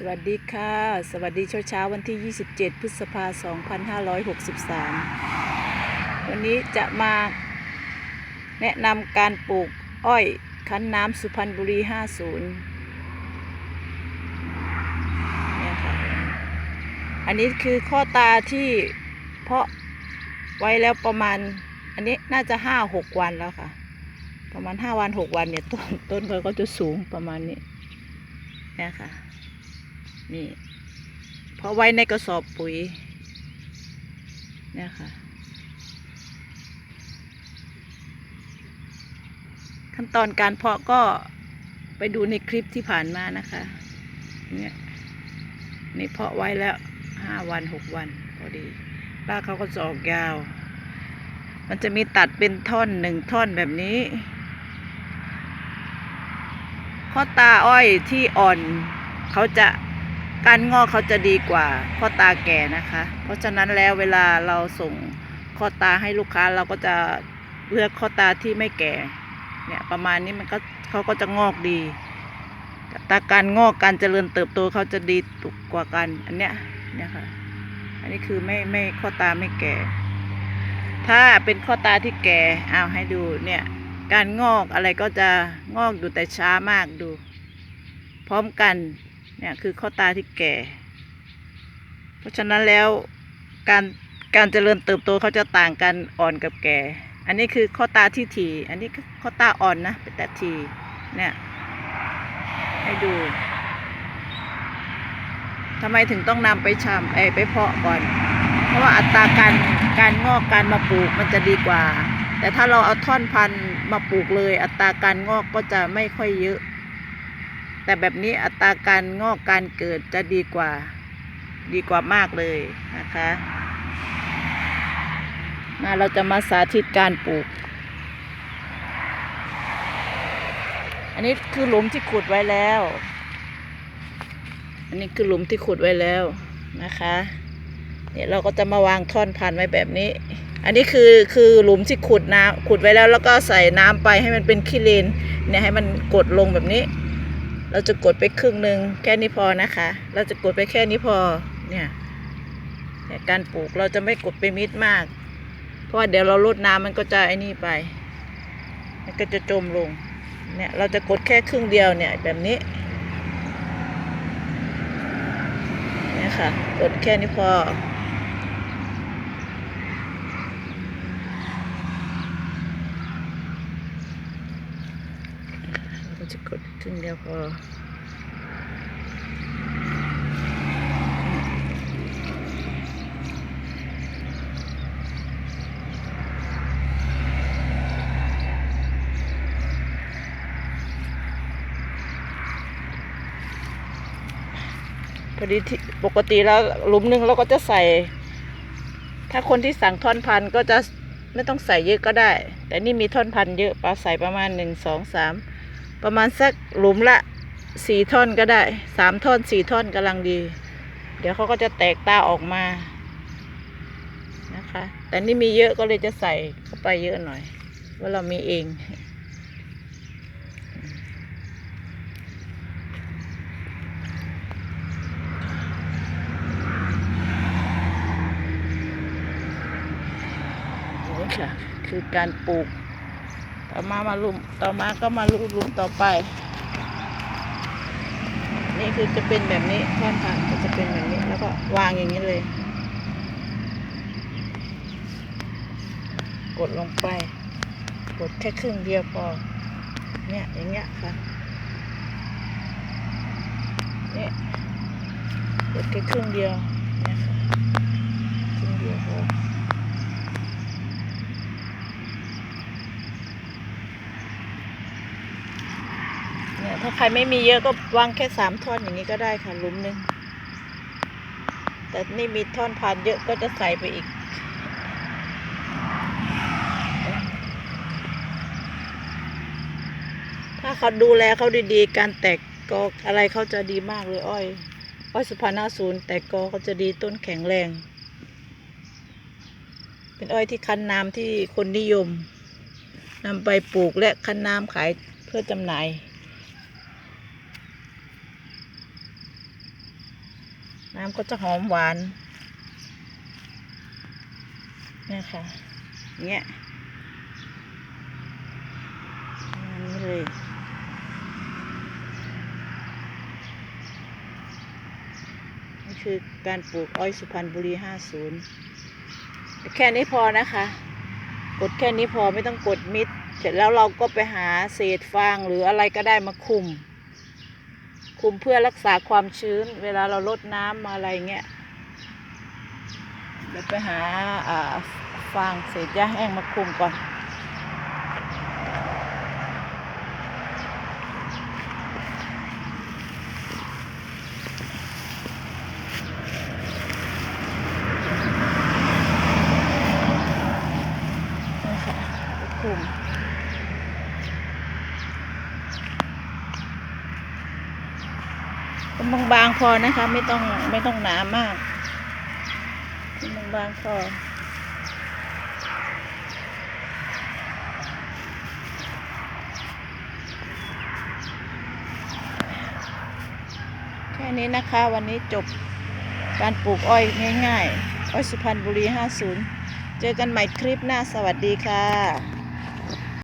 สวัสดีค่ะ สวัสดีเช้าเช้าวันที่ 27 พฤษภาคม2563 วันนี้จะมาแนะนำการปลูกอ้อยคั้นน้ำสุพรรณบุรี 50เนี่ยค่ะอันนี้คือข้อตาที่เพาะไว้แล้วประมาณ อันนี้น่าจะ 5-6 วันแล้วค่ะ ประมาณ 5 วัน 6 วันเนี่ย ต้นต้นเขาก็จะสูงประมาณนี้เนี่ยค่ะ นี่เพราะไว้ในกระสอบปุ๋ยเนี่ยค่ะ ขั้นตอนการเพาะก็ไปดูในคลิปที่ผ่านมานะคะเนี่ยนี่เพาะไว้แล้วห้าวันหกวันพอดีรากเขาก็จะออกยาว มันจะมีตัดเป็นท่อนหนึ่งท่อนแบบนี้ข้อตาอ้อยที่อ่อน เขาจะ การงอกเขาจะดีกว่าข้อตาแก่นะคะ เพราะฉะนั้นแล้วเวลาเราส่งข้อตาให้ลูกค้าเราก็จะเลือกข้อตาที่ไม่แก่เนี่ยประมาณนี้มันก็เขาก็จะงอกดีตาการงอกการเจริญเติบโตเขาจะดีตุกกว่ากันอันเนี้ยเนี่ยค่ะ อันนี้คือไม่ไม่ข้อตาไม่แก่ ถ้าเป็นข้อตาที่แก่เอาให้ดูเนี่ยการงอกอะไรก็จะงอกอยู่แต่ช้ามากดู พร้อมกัน เนี่ยคือข้อตาที่แก่ เพราะฉะนั้นแล้วการการเจริญเติบโตเขาจะต่างกันอ่อนกับแก่ อันนี้คือข้อตาที่ถี่อันนี้ข้อตาอ่อนนะเป็นแต่ทีเนี่ยให้ดูทำไมถึงต้องนำไปชำเอไปเพาะก่อน เพราะว่าอัตราการการงอกการมาปลูกมันจะดีกว่า แต่ถ้าเราเอาท่อนพันธุ์มาปลูกเลย อัตราการงอกก็จะไม่ค่อยเยอะ แต่แบบนี้อัตราการงอกการเกิดจะดีกว่า ดีกว่ามากเลยนะคะมาเราจะมาสาธิตการปลูก อันนี้คือหลุมที่ขุดไว้แล้ว อันนี้คือหลุมที่ขุดไว้แล้วนะคะเนี่ยเราก็จะมาวางท่อนพันไว้แบบนี้ อันนี้คือคือหลุมที่ขุดน้ำขุดไว้แล้ว แล้วก็ใส่น้ำไปให้มันเป็นขี้เลนเนี่ยให้มันกดลงแบบนี้ เราจะกดไปครึ่งหนึ่งแค่นี้พอนะคะ เราจะกดไปแค่นี้พอเนี่ยการปลูกเราจะไม่กดไปมิดมาก เพราะว่าเดี๋ยวเราลดน้ำมันก็จะไอ้นี่ไป มันก็จะจมลง เนี่ยเราจะกดแค่ครึ่งเดียวเนี่ยแบบนี้เนี่ยค่ะกดแค่นี้พอ เรา กดทึ่งเดียวพอพอดีที่ปกติแล้วหลุมหนึ่งเราก็จะใส่ ถ้าคนที่สั่งท่อนพันก็จะไม่ต้องใส่เยอะก็ได้ แต่นี่มีท่อนพันเยอะปลาใส่ประมาณหนึ่งสองสาม ประมาณสักหลุมละสี่ท่อนก็ได้สามท่อนสี่ท่อนกำลังดี เดี๋ยวเขาก็จะแตกตาออกมานะคะ แต่นี่มีเยอะก็เลยจะใส่เข้าไปเยอะหน่อย ว่าเรามีเองค่ะคือการปลูก ต่อมามาลุมต่อมาก็มาลุมลุมต่อไป นี่คือจะเป็นแบบนี้แท่อนพันก็จะเป็นแบบนี้แล้วก็วางอย่างนี้เลย กดลงไป กดแค่ครึ่งเดียวพอเนี่ยอย่างเงี้ยค่ะเนี่ยกดแค่ครึ่งเดียวเนี่ยค่ะครึ่งเดียวพอ เนี่ย ถ้าใครไม่มีเยอะก็วางแค่สามท่อนอย่างนี้ก็ได้ค่ะลุมหนึ่งแต่นี่มีท่อนพันเยอะก็จะใส่ไปอีก ถ้าเขาดูแลเขาดีๆ การแตกกออะไรเขาจะดีมากเลยอ้อย อ้อยสุพรรณศูนย์แตกกอเขาจะดีต้นแข็งแรง เป็นอ้อยที่คั้นน้ำที่คนนิยมนำไปปลูกและคั้นน้ำขายเพื่อจำหน่าย น้ำก็จะหอมหวานนี่ค่ะเงี้ยอันนี้เลยนี่คือการปลูกอ้อยสุพรรณบุรี 50 แค่นี้พอนะคะ กดแค่นี้พอไม่ต้องกดมิด เสร็จแล้วเราก็ไปหาเศษฟางหรืออะไรก็ได้มาคุม คุมเพื่อรักษาความชื้น เวลาเราลดน้ำอะไรเงี้ยเดี๋ยวไปหาฟางเศษหญ้าแห้งมาคุมก่อนค่ะคลุมเป็น บางๆพอนะคะ ไม่ต้องไม่ต้องหนามากเป็นบางๆพอแค่นี้นะคะ วันนี้จบการปลูกอ้อยง่ายๆ อ้อยสุพรรณบุรี 50 เจอกันใหม่คลิปหน้าสวัสดีค่ะ